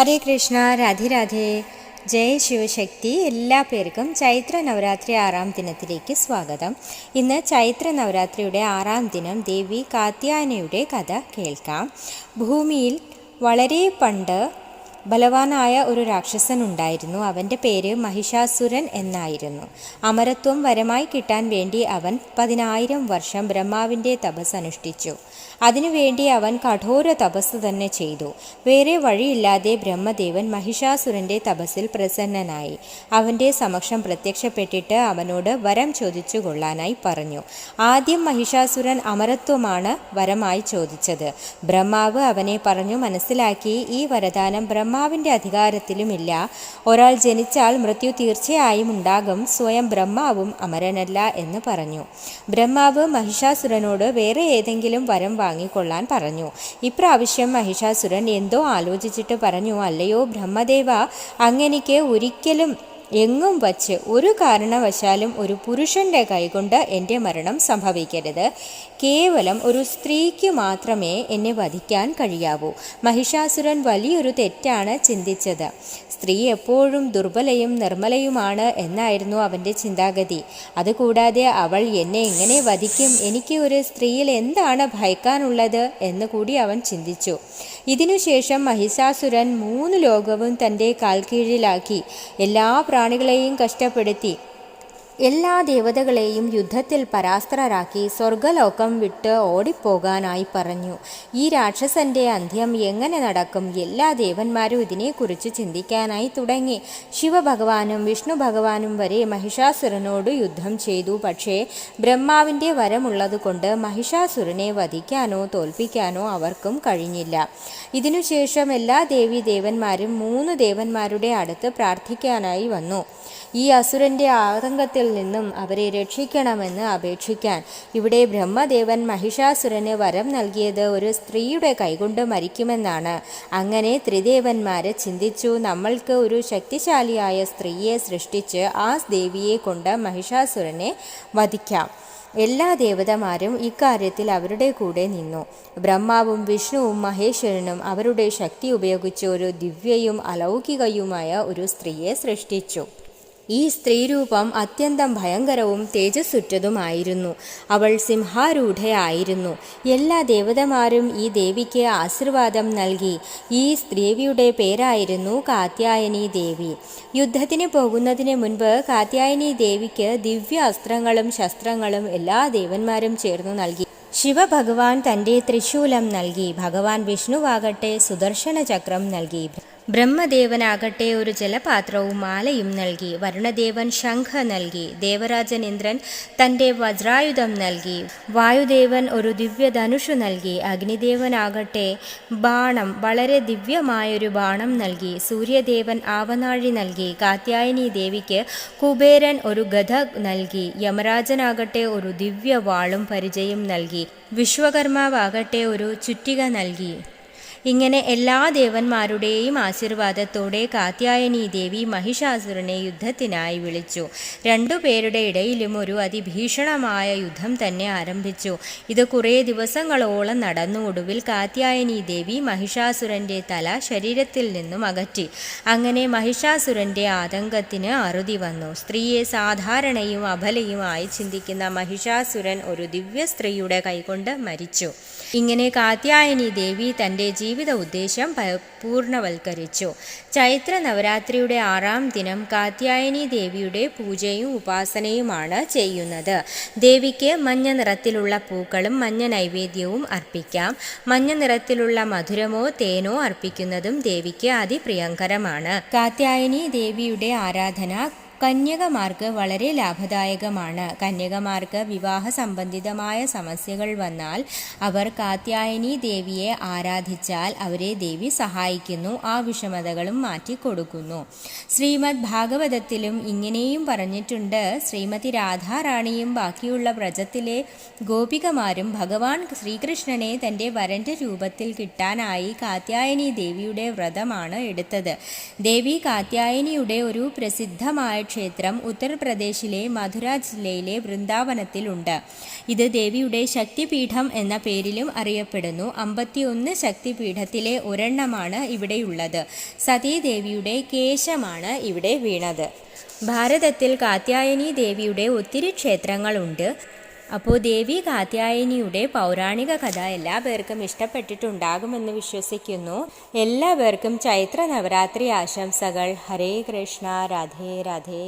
ഹരേ കൃഷ്ണ രാധേ രാധേ. ജയ ശിവശക്തി എല്ലാ പേർക്കും ചൈത്ര നവരാത്രി ആറാം ദിനത്തിലേക്ക് സ്വാഗതം. ഇന്ന് ചൈത്ര നവരാത്രിയുടെ ആറാം ദിനം ദേവി കാത്യായനയുടെ കഥ കേൾക്കാം. ഭൂമിയിൽ വളരെ പണ്ട് ബലവാനായ ഒരു രാക്ഷസൻ ഉണ്ടായിരുന്നു. അവന്റെ പേര് മഹിഷാസുരൻ എന്നായിരുന്നു. അമരത്വം വരമായി കിട്ടാൻ വേണ്ടി അവൻ പതിനായിരം വർഷം ബ്രഹ്മാവിന്റെ തപസ് അനുഷ്ഠിച്ചു. അതിനുവേണ്ടി അവൻ കഠോര തപസ് തന്നെ ചെയ്തു. വേറെ വഴിയില്ലാതെ ബ്രഹ്മദേവൻ മഹിഷാസുരന്റെ തപസ്സിൽ പ്രസന്നനായി. അവന്റെ സമക്ഷം പ്രത്യക്ഷപ്പെട്ടിട്ട് അവനോട് വരം ചോദിച്ചു കൊള്ളാനായി പറഞ്ഞു. ആദ്യം മഹിഷാസുരൻ അമരത്വമാണ് വരമായി ചോദിച്ചത്. ബ്രഹ്മാവ് അവനെ പറഞ്ഞു മനസ്സിലാക്കി ഈ വരദാനം ബ്രഹ്മാവിന്റെ അധികാരത്തിലുമില്ല. ഒരാൾ ജനിച്ചാൽ മൃത്യു തീർച്ചയായും ഉണ്ടാകും. സ്വയം ബ്രഹ്മാവും അമരനല്ല എന്ന് പറഞ്ഞു. ബ്രഹ്മാവ് മഹിഷാസുരനോട് വേറെ ഏതെങ്കിലും വരം വാങ്ങിക്കൊള്ളാൻ പറഞ്ഞു. ഇപ്രാവശ്യം മഹിഷാസുരൻ എന്തോ ആലോചിച്ചിട്ട് പറഞ്ഞു അല്ലയോ ബ്രഹ്മദേവ അങ്ങനെ ഒരിക്കലും എങ്ങും വച്ച് ഒരു കാരണവശാലും ഒരു പുരുഷന്റെ കൈകൊണ്ട് എന്റെ മരണം സംഭവിക്കരുത്. കേവലം ഒരു സ്ത്രീക്ക് മാത്രമേ എന്നെ വധിക്കാൻ കഴിയാവൂ. മഹിഷാസുരൻ വലിയൊരു തെറ്റാണ് ചിന്തിച്ചത്. സ്ത്രീ എപ്പോഴും ദുർബലയും നിർമ്മലയുമാണ് എന്നായിരുന്നു അവന്റെ ചിന്താഗതി. അതുകൂടാതെ അവൾ എന്നെ എങ്ങനെ വധിക്കും? എനിക്ക് ഒരു സ്ത്രീയിൽ എന്താണ് ഭയക്കാനുള്ളത്? എന്ന് കൂടി അവൻ ചിന്തിച്ചു. ഇതിനുശേഷം മഹിഷാസുരൻ മൂന്ന് ലോകവും തന്റെ കാൽക്കീഴിലാക്കി. എല്ലാ പ്രാണികളെയും കഷ്ടപ്പെടുത്തി. എല്ലാ ദേവതകളെയും യുദ്ധത്തിൽ പരാസ്ത്രരാക്കി സ്വർഗലോകം വിട്ട് ഓടിപ്പോകാനായി പറഞ്ഞു. ഈ രാക്ഷസന്റെ അന്ത്യം എങ്ങനെ നടക്കും? എല്ലാ ദേവന്മാരും ഇതിനെക്കുറിച്ച് ചിന്തിക്കാനായി തുടങ്ങി. ശിവഭഗവാനും വിഷ്ണു ഭഗവാനും വരെ മഹിഷാസുരനോട് യുദ്ധം ചെയ്തു. പക്ഷേ ബ്രഹ്മാവിന്റെ വരമുള്ളതുകൊണ്ട് മഹിഷാസുരനെ വധിക്കാനോ തോൽപ്പിക്കാനോ അവർക്കും കഴിഞ്ഞില്ല. ഇതിനുശേഷം എല്ലാ ദേവി ദേവന്മാരും മൂന്ന് ദേവന്മാരുടെ അടുത്ത് പ്രാർത്ഥിക്കാനായി വന്നു. ഈ അസുരന്റെ ആതങ്കത്തിൽ നിന്നും അവരെ രക്ഷിക്കണമെന്ന് അപേക്ഷിക്കാൻ. ഇവിടെ ബ്രഹ്മദേവൻ മഹിഷാസുരന് വരം നൽകിയത് ഒരു സ്ത്രീയുടെ കൈകൊണ്ട് മരിക്കുമെന്നാണ്. അങ്ങനെ ത്രിദേവന്മാരെ ചിന്തിച്ചു നമ്മൾക്ക് ഒരു ശക്തിശാലിയായ സ്ത്രീയെ സൃഷ്ടിച്ച് ആ ദേവിയെ കൊണ്ട് മഹിഷാസുരനെ വധിക്കാം. എല്ലാ ദേവതമാരും ഇക്കാര്യത്തിൽ അവരുടെ കൂടെ നിന്നു. ബ്രഹ്മാവും വിഷ്ണുവും മഹേശ്വരനും അവരുടെ ശക്തി ഉപയോഗിച്ച് ഒരു ദിവ്യയും അലൗകികയുമായ ഒരു സ്ത്രീയെ സൃഷ്ടിച്ചു. ഈ സ്ത്രീരൂപം അത്യന്തം ഭയങ്കരവും തേജസ്സുറ്റതുമായിരുന്നു. അവൾ സിംഹാരൂഢയായിരുന്നു. എല്ലാ ദേവതമാരും ഈ ദേവിക്ക് ആശീർവാദം നൽകി. ഈ ദേവിയുടെ പേരായിരുന്നു കാത്യായനി ദേവി. യുദ്ധത്തിന് പോകുന്നതിന് മുൻപ് കാത്യായനി ദേവിക്ക് ദിവ്യ അസ്ത്രങ്ങളും ശസ്ത്രങ്ങളും എല്ലാ ദേവന്മാരും ചേർന്നു നൽകി. ശിവഭഗവാൻ തന്റെ ത്രിശൂലം നൽകി. ഭഗവാൻ വിഷ്ണുവാകട്ടെ സുദർശന ചക്രം നൽകി. ബ്രഹ്മദേവനാകട്ടെ ഒരു ജലപാത്രവും മാലയും നൽകി വരുണദേവൻ ശംഖ നൽകി ദേവരാജൻ ഇന്ദ്രൻ തന്റെ വജ്രായുധം നൽകി വായുദേവൻ ഒരു ദിവ്യധനുഷു നൽകി അഗ്നിദേവനാകട്ടെ ബാണം വളരെ ദിവ്യമായൊരു ബാണം നൽകി സൂര്യദേവൻ ആവനാഴി നൽകി കാത്യായനി ദേവിക്ക് കുബേരൻ ഒരു ഗത നൽകി യമരാജനാകട്ടെ ഒരു ദിവ്യ വാളും പരിചയം നൽകി വിശ്വകർമാവാകട്ടെ ഒരു ചുറ്റിക നൽകി. ഇങ്ങനെ എല്ലാ ദേവന്മാരുടെയും ആശീർവാദത്തോടെ കാത്യായനി ദേവി മഹിഷാസുരനെ യുദ്ധത്തിനായി വിളിച്ചു. രണ്ടുപേരുടെ ഇടയിലും ഒരു അതിഭീഷണമായ യുദ്ധം തന്നെ ആരംഭിച്ചു. ഇത് കുറേ ദിവസങ്ങളോളം നടന്നു. ഒടുവിൽ കാത്യായനി ദേവി മഹിഷാസുരന്റെ തല ശരീരത്തിൽ നിന്നും അകറ്റി. അങ്ങനെ മഹിഷാസുരന്റെ ആതങ്കത്തിന് അറുതി വന്നു. സ്ത്രീയെ സാധാരണയും അബലയുമായി ചിന്തിക്കുന്ന മഹിഷാസുരൻ ഒരു ദിവ്യ സ്ത്രീയുടെ കൈകൊണ്ട് മരിച്ചു. ഇങ്ങനെ കാത്യായനി ദേവി തന്റെ ജീവിത ഉദ്ദേശം പൂർണവൽക്കരിച്ചു ചൈത്ര നവരാത്രിയുടെ ആറാം ദിനം കാത്യായനി ദേവിയുടെ പൂജയും ഉപാസനയുമാണ് ചെയ്യുന്നത്. ദേവിക്ക് മഞ്ഞ നിറത്തിലുള്ള പൂക്കളും മഞ്ഞ നൈവേദ്യവും അർപ്പിക്കാം. മഞ്ഞ നിറത്തിലുള്ള മധുരമോ തേനോ അർപ്പിക്കുന്നതും ദേവിക്ക് അതിപ്രിയങ്കരമാണ്. കാത്യായനി ദേവിയുടെ ആരാധന കന്യകമാർക്ക് വളരെ ലാഭദായകമാണ്. കന്യകമാർക്ക് വിവാഹ സംബന്ധിതമായ സമസ്യകൾ വന്നാൽ അവർ കാത്യായനി ദേവിയെ ആരാധിച്ചാൽ അവരെ ദേവി സഹായിക്കുന്നു ആ വിഷമതകളും മാറ്റിക്കൊടുക്കുന്നു ശ്രീമദ് ഭാഗവതത്തിലും ഇങ്ങനെയും പറഞ്ഞിട്ടുണ്ട്. ശ്രീമതി രാധാറാണിയും ബാക്കിയുള്ള വ്രജത്തിലെ ഗോപികമാരും ഭഗവാൻ ശ്രീകൃഷ്ണനെ തന്റെ വരന്റെ രൂപത്തിൽ കിട്ടാനായി കാത്യായനി ദേവിയുടെ വ്രതമാണ് എടുത്തത്. ദേവി കാത്യായനിയുടെ ഒരു പ്രസിദ്ധമായിട്ട് ക്ഷേത്രം ഉത്തർപ്രദേശിലെ മധുര ജില്ലയിലെ വൃന്ദാവനത്തിലുണ്ട്. ഇത് ദേവിയുടെ ശക്തിപീഠം എന്ന പേരിലും അറിയപ്പെടുന്നു. അമ്പത്തിയൊന്ന് ശക്തിപീഠത്തിലെ ഒരെണ്ണമാണ് ഇവിടെയുള്ളത്. സതീദേവിയുടെ കേശമാണ് ഇവിടെ വീണത്. ഭാരതത്തിൽ കാത്യായനി ദേവിയുടെ ഒത്തിരി ക്ഷേത്രങ്ങളുണ്ട്. അപ്പോൾ ദേവി കാത്യായനിയുടെ പൗരാണിക കഥ എല്ലാ പേർക്കും ഇഷ്ടപ്പെട്ടിട്ടുണ്ടാകുമെന്ന് വിശ്വസിക്കുന്നു. എല്ലാവർക്കും ചൈത്ര നവരാത്രി ആശംസകൾ. ഹരേ കൃഷ്ണ രാധേ രാധേ.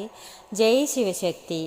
ജയ് ശിവശക്തി.